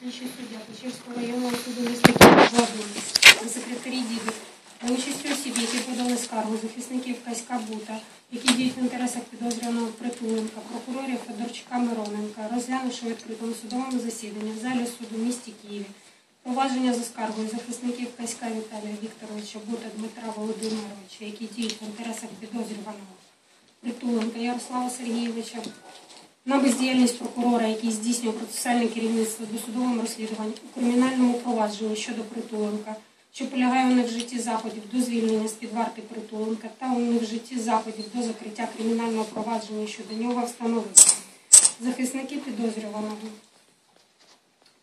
слідчий суддя Печерського районного суду міста Києва Гладуний, та секретарі Дідик, за участю осіб, які подали скаргу захисників Каська Бута, які діють в інтересах підозрюваного Притуленка, прокурорів Федорчука Мироненка, розглянувши у відкритому судовому засіданні в залі суду в місті Києві, провадження за скаргою захисників Каська Віталія Вікторовича Бута Дмитра Володимировича, які діють в інтересах підозрюваного Притуленка Ярослава Сергійовича, на бездіяльність прокурора, який здійснює процесуальне керівництво досудовим розслідуванням у кримінальному провадженні щодо Притуленка, що полягає у невжитті заходів до звільнення з-під варти Притуленка та у невжитті заходів до закриття кримінального провадження щодо нього встановити. Захисники підозрюваного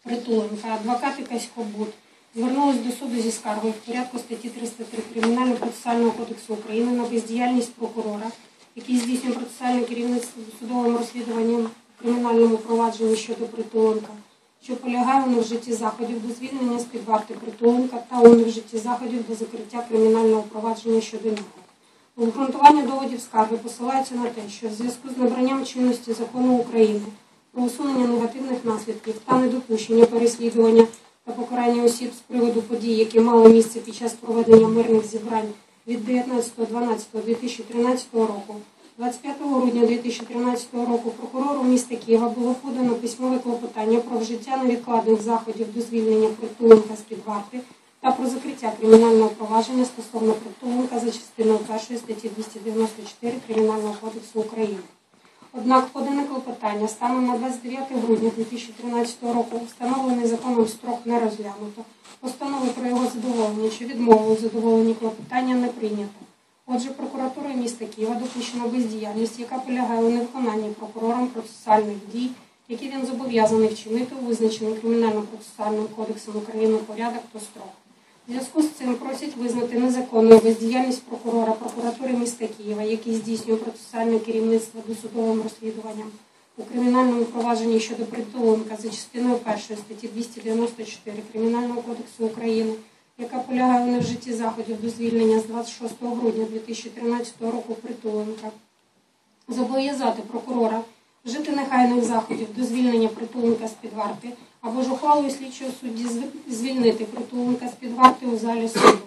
Притуленка, адвокати Касько Буд звернулись до суду зі скаргою в порядку статті 303 Кримінально-процесуального кодексу України на бездіяльність прокурора, який здійснює процесуальне керівництво досудовим розслідуванням у кримінальному провадженні щодо Притуленка, що полягає у невжитті заходів до звільнення з-під варти Притуленка та у невжитті заходів до закриття кримінального провадження щодо нього. Обґрунтування доводів скарги посилається на те, що в зв'язку з набранням чинності закону України про усунення негативних наслідків та недопущення переслідування та покарання осіб з приводу подій, які мали місце під час проведення мирних зібрань від 19.12.2013 року. 25 грудня 2013 року прокурору міста Києва було подано письмове клопотання про вжиття невідкладних заходів до звільнення притулинка з-під варти та про закриття кримінального провадження стосовно притулинка за частиною 1 статті 294 Кримінального кодексу України. Однак подане клопотання станом на 29 грудня 2013 року встановлений законом строк не розглянуто. Постанови про його задоволення чи відмову у задоволенні клопотання не прийнято. Отже, прокуратурою міста Києва допущена бездіяльність, яка полягає у невиконанні прокурором процесуальних дій, які він зобов'язаний вчинити у визначений кримінально-процесуальним кодексом України порядок та строк. У зв'язку з цим просять визнати незаконною бездіяльність прокурора прокуратури міста Києва, який здійснює процесуальне керівництво досудовим розслідуванням у кримінальному провадженні щодо Притуленка за частиною 1 статті 294 Кримінального кодексу України, яка полягає у невжитті заходів до звільнення з 26 грудня 2013 року Притуленка, зобов'язати прокурора вжити нехайних заходів до звільнення Притуленка з-під варти або ж ухвалою слідчого судді звільнити Притуленка з-під варти у залі суду,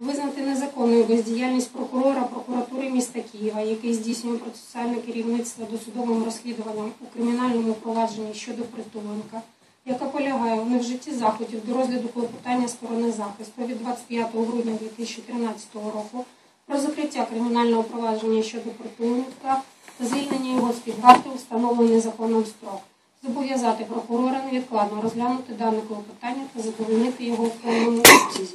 визнати незаконною бездіяльність прокурора прокуратури міста Києва, який здійснює процесуальне керівництво досудовим розслідуванням у кримінальному провадженні щодо Притуленка, яка полягає у невжитті заходів до розгляду клопотання сторони захисту від 25 грудня 2013 року про закриття кримінального провадження щодо Притуленка та звільнення його з-під варти встановлений законом строк. Зобов'язати прокурора невідкладно розглянути дане клопотання та задовольнити його в повному обсязі.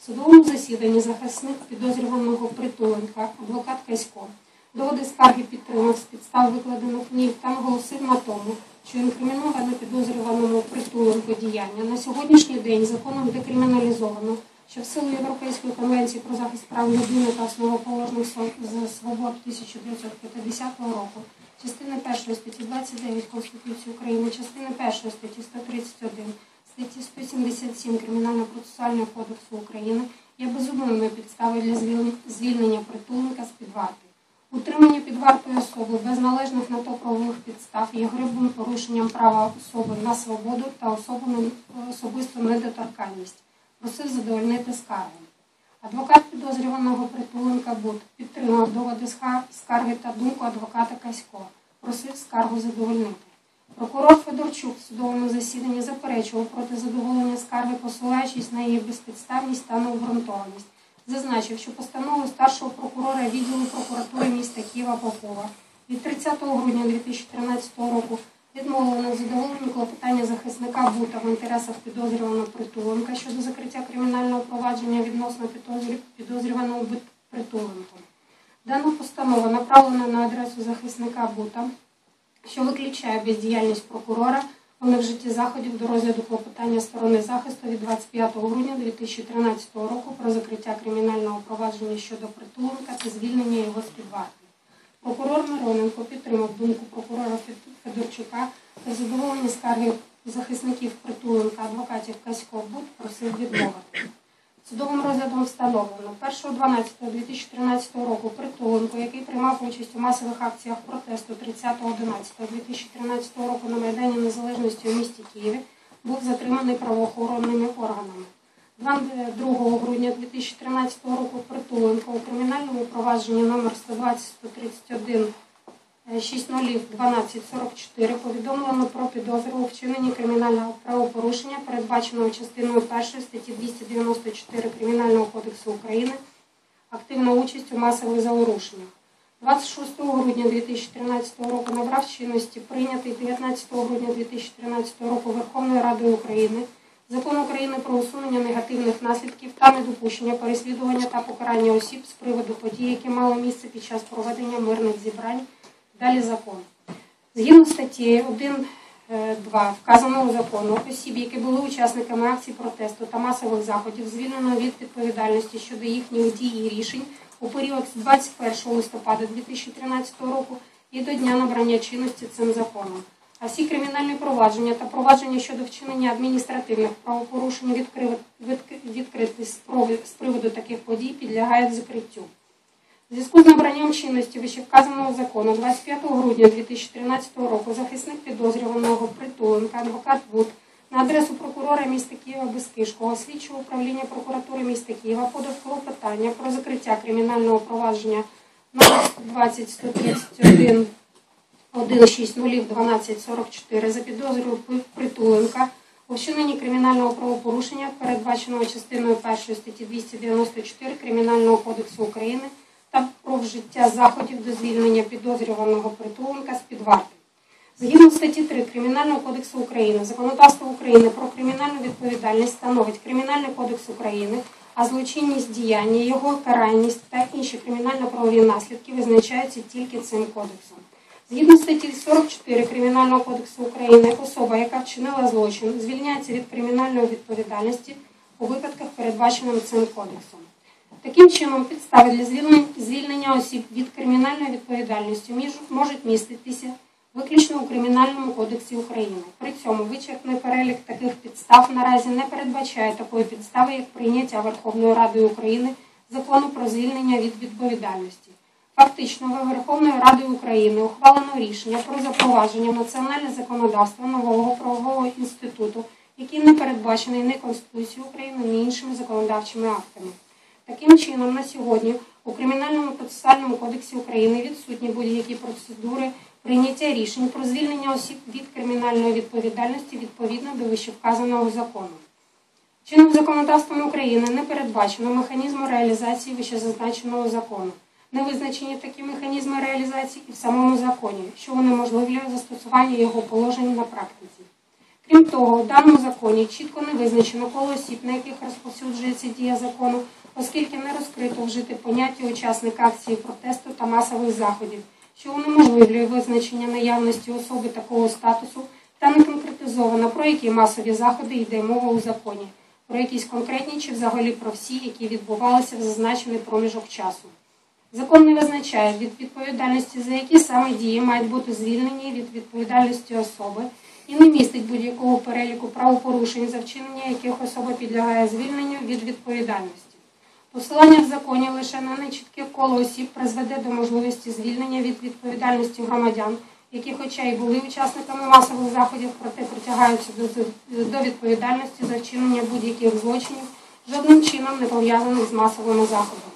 В судовому засіданні захисник підозрюваного Притуленка, адвокат Касько, доводи скарги підтримав з підстав викладених ній та наголосив на тому, що інкриміноване підозрюваному Притуленку діяння на сьогоднішній день законом декриміналізовано, що в силу Європейської конвенції про захист прав людини та основоположних з свобод 1950 року, частини 1 статті 29 Конституції України, частини 1 статті 131, статті 177 Кримінально-процесуального кодексу України є безумовною підставою для звільнення- звільнення притуленка з-під варти. Утримання під вартою особи без належних на то правових підстав є грубим порушенням права особи на свободу та особисту недоторканність. Просив задовольнити скарги. Адвокат підозрюваного Притуленка Буд підтримав доводи скарги та думку адвоката Касько. Просив скаргу задовольнити. Прокурор Федорчук в судовому засіданні заперечував проти задоволення скарги, посилаючись на її безпідставність та необґрунтованість. Зазначив, що постанову старшого прокурора відділу прокуратури міста Києва Попова від 30 грудня 2013 року відмовлено в задоволенні клопотання захисника Бута в інтересах підозрюваного Притуленка щодо закриття кримінального провадження відносно підозрюваного Притуленко. Дана постанова направлена на адресу захисника Бута, що виключає бездіяльність прокурора у невжитті заходів до розгляду клопотання сторони захисту від 25 грудня 2013 року про закриття кримінального провадження щодо Притуленка та звільнення його варти. Прокурор Мироненко підтримав думку прокурора Федорчука та задоволення скарги захисників Притуленка, адвокатів Касько Буд просив відмовити. Судовим розглядом встановлено 1.12.2013 року Притуленко, який приймав участь у масових акціях протесту 30.11.2013 року на Майдані Незалежності у місті Києві, був затриманий правоохоронними органами. 2 грудня 2013 року Притуленко у кримінальному провадженні номер 120 131 601244 повідомлено про підозру у вчиненні кримінального правопорушення, передбаченого частиною 1 статті 294 Кримінального кодексу України, активна участь у масових заворушеннях. 26 грудня 2013 року набрав чинності прийнятий 19 грудня 2013 року Верховною Радою України Закон України про усунення негативних наслідків та недопущення переслідування та покарання осіб з приводу подій, які мали місце під час проведення мирних зібрань. Далі закон. Згідно статті 1.2 вказаного закону, осіб, які були учасниками акцій протесту та масових заходів, звільнено від відповідальності щодо їхніх дій і рішень у період з 21 листопада 2013 року і до дня набрання чинності цим законом. А всі кримінальні провадження та провадження щодо вчинення адміністративних правопорушень відкриті з приводу таких подій підлягають закриттю. У зв'язку з набранням чинності вищевказаного закону 25 грудня 2013 року захисник підозрюваного Притуленка, адвокат Вуд на адресу прокурора міста Києва Безкишкого, слідчого управління прокуратури міста Києва подав клопотання про закриття кримінального провадження номер 120 131 1601244 за підозрою Притуленка у вчиненні кримінального правопорушення, передбаченого частиною 1 статті 294 Кримінального кодексу України та про вжиття заходів до звільнення підозрюваного Притуленка з під варти. Згідно статті 3 Кримінального кодексу України, законодавство України про кримінальну відповідальність становить Кримінальний кодекс України, а злочинність діяння, його каральність та інші кримінально-правові наслідки визначаються тільки цим кодексом. Згідно статті 44 Кримінального кодексу України, особа, яка вчинила злочин, звільняється від кримінальної відповідальності у випадках, передбаченим цим кодексом. Таким чином, підстави для звільнення осіб від кримінальної відповідальності можуть міститися виключно у Кримінальному кодексі України. При цьому вичерпний перелік таких підстав наразі не передбачає такої підстави, як прийняття Верховною Радою України закону про звільнення від відповідальності. Фактично, Верховною Радою України ухвалено рішення про запровадження в національне законодавство нового правового інституту, який не передбачений ні Конституцією України, ні іншими законодавчими актами. Таким чином, на сьогодні у Кримінальному процесуальному кодексі України відсутні будь-які процедури прийняття рішень про звільнення осіб від кримінальної відповідальності відповідно до вищевказаного закону. Чинним законодавством України не передбачено механізму реалізації вищезазначеного закону. Не визначені такі механізми реалізації і в самому законі, що унеможливлює застосування його положень на практиці. Крім того, в даному законі чітко не визначено коло осіб, на яких розповсюджується дія закону, оскільки не розкрито вжити поняття учасника акції протесту та масових заходів, що унеможливлює визначення наявності особи такого статусу та не конкретизовано, про які масові заходи йде мова у законі, про якісь конкретні чи взагалі про всі, які відбувалися в зазначений проміжок часу. Закон не визначає від відповідальності, за які саме дії мають бути звільнені від відповідальності особи і не містить будь-якого переліку правопорушень, за вчинення яких особа підлягає звільненню від відповідальності. Посилання в законі лише на нечітке коло осіб призведе до можливості звільнення від відповідальності громадян, які, хоча й були учасниками масових заходів, проте притягаються до відповідальності за вчинення будь-яких злочинів, жодним чином не пов'язаних з масовими заходами.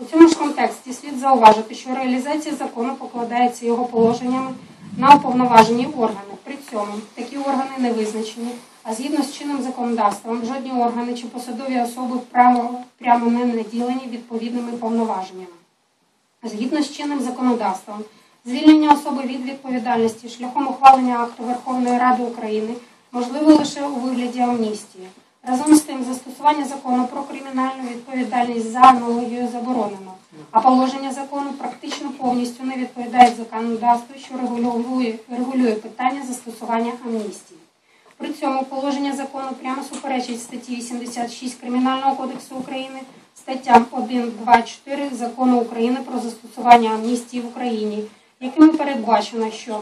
У цьому ж контексті слід зауважити, що реалізація закону покладається його положеннями на уповноважені органи. При цьому такі органи не визначені, а згідно з чинним законодавством, жодні органи чи посадові особи прямо, прямо не наділені відповідними повноваженнями. Згідно з чинним законодавством, звільнення особи від відповідальності шляхом ухвалення акту Верховної Ради України можливо лише у вигляді амністії. Разом з тим, застосування закону про кримінальну відповідальність за аналогією заборонено, а положення закону практично повністю не відповідають законодавству, що регулює, регулює питання застосування амністії. При цьому положення закону прямо суперечить статті 86 Кримінального кодексу України, статтям 1, 2, 4 закону України про застосування амністії в Україні, якими передбачено, що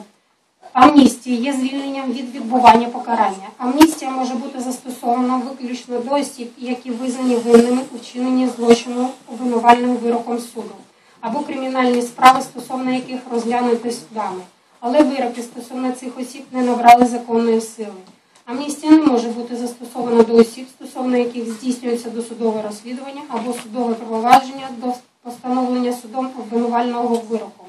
Амністія є звільненням від відбування покарання. Амністія може бути застосована виключно до осіб, які визнані винними у вчиненні злочину обвинувальним вироком суду, або кримінальні справи, стосовно яких розглянуті судами, але вироки стосовно цих осіб не набрали законної сили. Амністія не може бути застосована до осіб, стосовно яких здійснюється досудове розслідування або судове провадження до постановлення судом обвинувального вироку.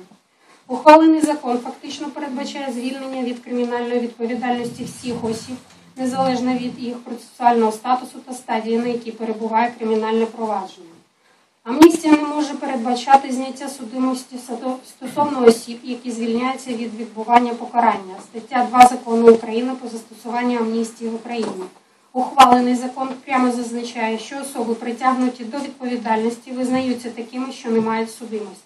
Ухвалений закон фактично передбачає звільнення від кримінальної відповідальності всіх осіб, незалежно від їх процесуального статусу та стадії, на якій перебуває кримінальне провадження. Амністія не може передбачати зняття судимості стосовно осіб, які звільняються від відбування покарання. Стаття 2 закону України про застосування амністії в Україні. Ухвалений закон прямо зазначає, що особи, притягнуті до відповідальності, визнаються такими, що не мають судимості.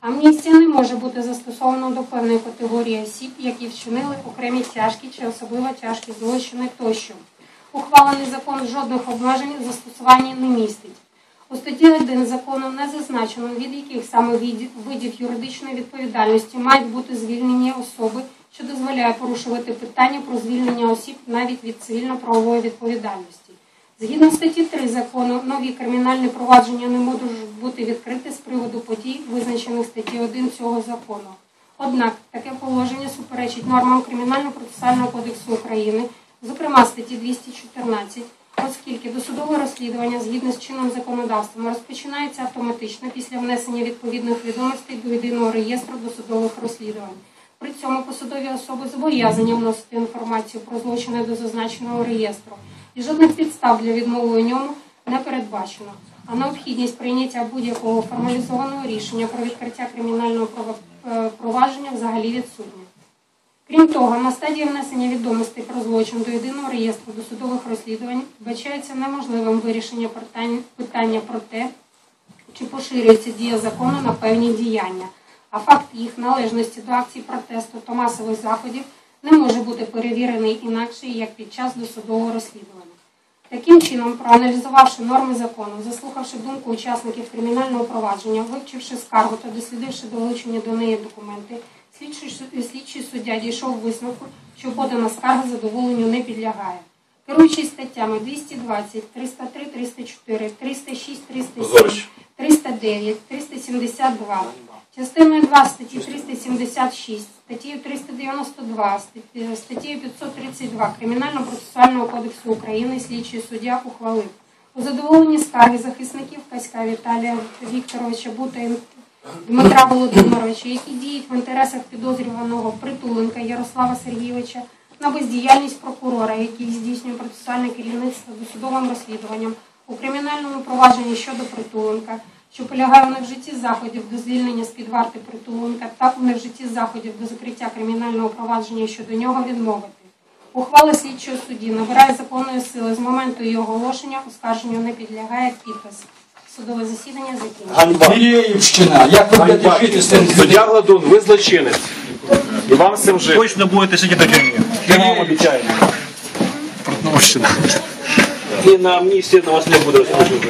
Амністія не може бути застосована до певної категорії осіб, які вчинили окремі тяжкі чи особливо тяжкі злочини тощо. Ухвалений закон жодних обмежень в застосуванні не містить. У статті 1 закону не зазначено, від яких саме видів юридичної відповідальності мають бути звільнені особи, що дозволяє порушувати питання про звільнення осіб навіть від цивільно-правової відповідальності. Згідно статті 3 закону, нові кримінальні провадження не можуть бути відкриті з приводу подій, визначених статті 1 цього закону. Однак таке положення суперечить нормам Кримінально-процесуального кодексу України, зокрема статті 214, оскільки досудове розслідування згідно з чинним законодавством розпочинається автоматично після внесення відповідних відомостей до єдиного реєстру досудових розслідувань. При цьому посадові особи зобов'язані вносити інформацію про злочини до зазначеного реєстру, і жодних підстав для відмови у ньому не передбачено. А необхідність прийняття будь-якого формалізованого рішення про відкриття кримінального е, провадження взагалі відсутня. Крім того, на стадії внесення відомостей про злочин до єдиного реєстру досудових розслідувань вбачається неможливим вирішення питання про те, чи поширюється дія закону на певні діяння, а факт їх належності до акцій протесту та масових заходів не може бути перевірений інакше, як під час досудового розслідування. Таким чином, проаналізувавши норми закону, заслухавши думку учасників кримінального провадження, вивчивши скаргу та дослідивши долучені до неї документи, слідчий, суддя дійшов висновку, що подана скарга задоволенню не підлягає. Керуючись статтями 220, 303, 304, 306, 307, Позорище. 309, 372, частиною 2 статті 376, статтею 392, статті- статтею 532 Кримінально-процесуального кодексу України слідчий суддя ухвалив. У задоволенні скарги захисників Каська Віталія Вікторовича Бута Дмитра Володимировича, які діють в інтересах підозрюваного Притуленка Ярослава Сергійовича на бездіяльність прокурора, який здійснює процесуальне керівництво досудовим розслідуванням у кримінальному провадженні щодо Притуленка, що полягає у невжитті заходів до звільнення з-під варти Притуленка та у невжитті заходів до закриття кримінального провадження щодо нього відмовити. Ухвала слідчого судді набирає законної сили з моменту її оголошення, оскарженню не підлягає підпис. Судове засідання закінчено. Ганьба. Як ви будете жити з цим Суддя Гладун, ви злочинець. І вам з цим жити. Точно будете сидіти в тюрмі. Я вам обіцяю. Портновщина. І на амністії до вас не буде розпочувати.